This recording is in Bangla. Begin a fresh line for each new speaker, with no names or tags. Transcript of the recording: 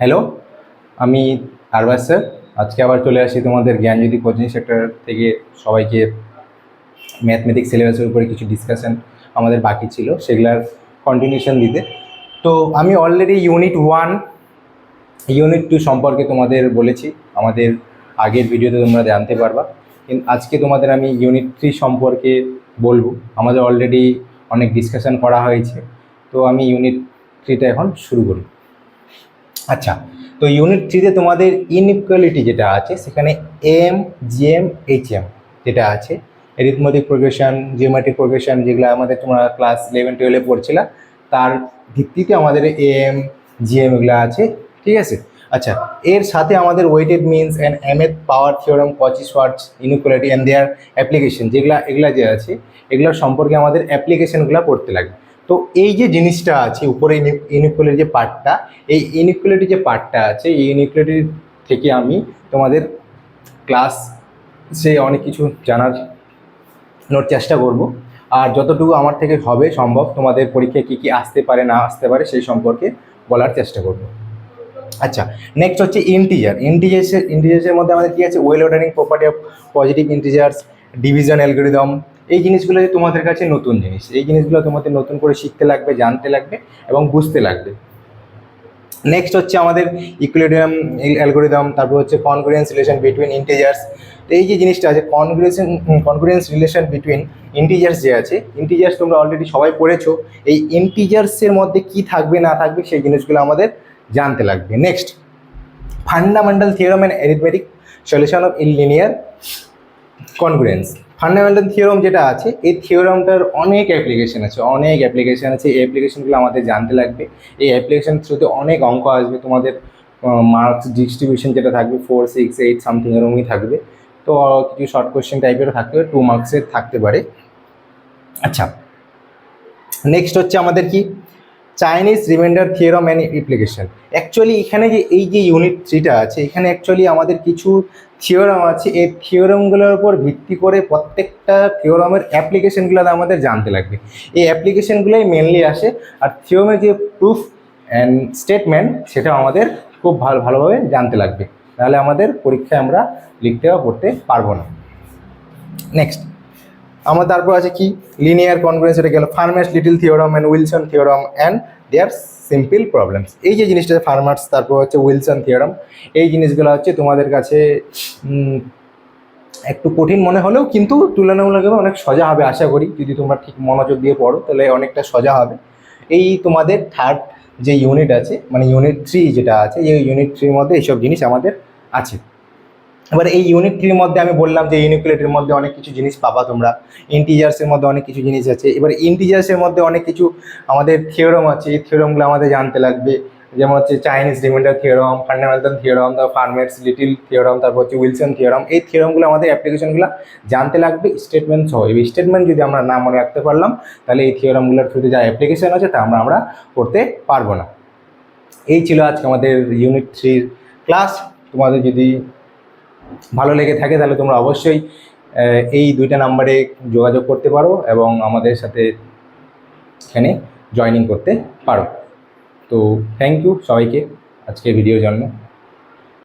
হ্যালো আমি আরবাজ স্যার। আজকে আবার চলে আসি তোমাদের জ্ঞানজ্যোতি কোচিং সেক্টর থেকে সবাইকে ম্যাথমেটিক্স সিলেবাসের উপরে কিছু ডিসকাশন আমাদের বাকি ছিল, সেগুলার কন্টিনিউশন দিতে। তো আমি already unit one unit two সম্পর্কে তোমাদের বলেছি, আমাদের আগের ভিডিওতে তোমরা জানতে পারবা। আজকে তোমাদের আমি ইউনিট থ্রি সম্পর্কে বলব, আমাদের অলরেডি অনেক ডিসকাশন করা হয়েছে। তো আমি ইউনিট থ্রিটা এখন শুরু করি। আচ্ছা তো ইউনিট থ্রিতে তোমাদের ইনইকুয়ালিটি যেটা আছে, সেখানে এম জিএম এইচ এম যেটা আছে রিথমেটিক প্রোগ্রেশন জিওমেট্রিক প্রোগ্রেশন যেগুলো আমাদের তোমরা ক্লাস ইলেভেন টুয়েলভে পড়ছিলা, তার ভিত্তিতে আমাদের এম জিএম এগুলো আছে, ঠিক আছে? আচ্ছা এর সাথে আমাদের weighted means and mth power theorem Cauchy Schwarz inequality and their application যেগুলা, এগুলা যে আছে এগুলোর সম্পর্কে আমাদের অ্যাপ্লিকেশনগুলো পড়তে লাগে। তো এই যে জিনিসটা আছে, উপরে ইনইকুয়ালিটি যে পার্টটা এই ইনইকুয়ালিটি যে পার্টটা আছে, এই ইনইকুয়ালিটি থেকে আমি তোমাদের ক্লাস সে অনেক কিছু জানার নোট চেষ্টা করব। আর যতটুকু আমার থেকে হবে সম্ভব, তোমাদের পরীক্ষায় কী কী আসতে পারে, না আসতে পারে, সেই সম্পর্কে বলার চেষ্টা করব। আচ্ছা নেক্সট হচ্ছে ইন্টিজার ইন্টিজার্সের ইন্টিজার্সের মধ্যে আমাদের কী আছে? Well ordering property of positive integers division algorithm এই জিনিসগুলো তোমাদের কাছে নতুন জিনিস, এই জিনিসগুলো তোমাদের নতুন করে শিখতে লাগবে, জানতে লাগবে এবং বুঝতে লাগবে। নেক্সট হচ্ছে আমাদের ইকুইলিডিয়াম অ্যালগোরিদম তারপর হচ্ছে কনগ্রেন্স রিলেশন বিটুইন ইন্টিজার্স তো এই যে জিনিসটা আছে congruence congruence relation between integers যে আছে ইন্টিজার্স তোমরা অলরেডি সবাই পড়েছো, এই ইন্টিজার্সের মধ্যে কি থাকবে, না থাকবে, সেই জিনিসগুলো আমাদের জানতে লাগবে। Next fundamental theorem and arithmetic solution of linear congruence fundamental theorem যেটা আছে, এই থিওরামটার অনেক অ্যাপ্লিকেশন আছে, অনেক অ্যাপ্লিকেশন আছে। এই অ্যাপ্লিকেশনগুলো আমাদের জানতে লাগবে। এই অ্যাপ্লিকেশন থ্রুতে অনেক অঙ্ক আসবে। তোমাদের মার্কস ডিস্ট্রিবিউশন যেটা থাকবে ফোর সিক্স এইট সামথিং এরকমই থাকবে। তো কিছু শর্ট কোয়েশ্চেন টাইপেরও থাকতে পারে টু মার্কসের থাকতে পারে। আচ্ছা নেক্সট হচ্ছে আমাদের কি? Chinese remainder theorem and application actually এখানে যে এই যে ইউনিট থ্রিটা আছে, এখানে অ্যাকচুয়ালি আমাদের কিছু থিওরাম আছে। এই থিওরামগুলোর উপর ভিত্তি করে প্রত্যেকটা থিওরামের অ্যাপ্লিকেশনগুলো আমাদের জানতে লাগবে। এই অ্যাপ্লিকেশনগুলোই মেনলি আসে। আর থিওরামের যে প্রুফ অ্যান্ড স্টেটমেন্ট সেটা আমাদের খুব ভালো, ভালোভাবে জানতে লাগবে। তাহলে আমাদের পরীক্ষায় আমরা লিখতে বা পড়তে পারব না। নেক্সট আমার তারপর আছে কি? লিনিয়ার কনফারেন্স এটা গেল Fermat's little theorem and Wilson theorem and their simple problems এই যে জিনিসটা ফার্মার্স তারপর হচ্ছে উইলসন থিওরাম এই জিনিসগুলো হচ্ছে তোমাদের কাছে একটু কঠিন মনে হলেও কিন্তু তুলনামূলকভাবে অনেক সোজা হবে, আশা করি। যদি তোমরা ঠিক মনোযোগ দিয়ে পড়ো, তাহলে অনেকটা সোজা হবে। এই তোমাদের থার্ড যে ইউনিট আছে মানে ইউনিট থ্রি যেটা আছে, এই ইউনিট থ্রির মধ্যে এইসব জিনিস আমাদের আছে। এবার এই ইউনিট থ্রির মধ্যে আমি বললাম যে ইউনিকুলেটের মধ্যে অনেক কিছু জিনিস পাবা তোমরা। ইন্টিজার্সের মধ্যে অনেক কিছু জিনিস আছে। এবার ইন্টিজার্সের মধ্যে অনেক কিছু আমাদের থিওরম আছে। এই থিওরমগুলো আমাদের জানতে লাগবে। যেমন হচ্ছে Chinese remainder theorem fundamental theorem তারপর ফার্মেটস লিটিল থিওরম তারপর হচ্ছে উইলসন থিওরম এই থিওরমগুলো আমাদের অ্যাপ্লিকেশনগুলো জানতে লাগবে। স্টেটমেন্ট সহ। এই স্টেটমেন্ট যদি আমরা না মনে রাখতে পারলাম, তাহলে এই থিওরমগুলোর থ্রুতে যা অ্যাপ্লিকেশন আছে, তা আমরা আমরা করতে পারব না। এই ছিল আজকে আমাদের ইউনিট থ্রির ক্লাস তোমাদের যদি ভালো লেগে থাকে, তাহলে তোমরা অবশ্যই এই দুইটা নাম্বারে যোগাযোগ করতে পারো এবং আমাদের সাথে এখানে জয়নিং করতে পারো। তো থ্যাংক ইউ সবাইকে আজকে ভিডিওর জন্য।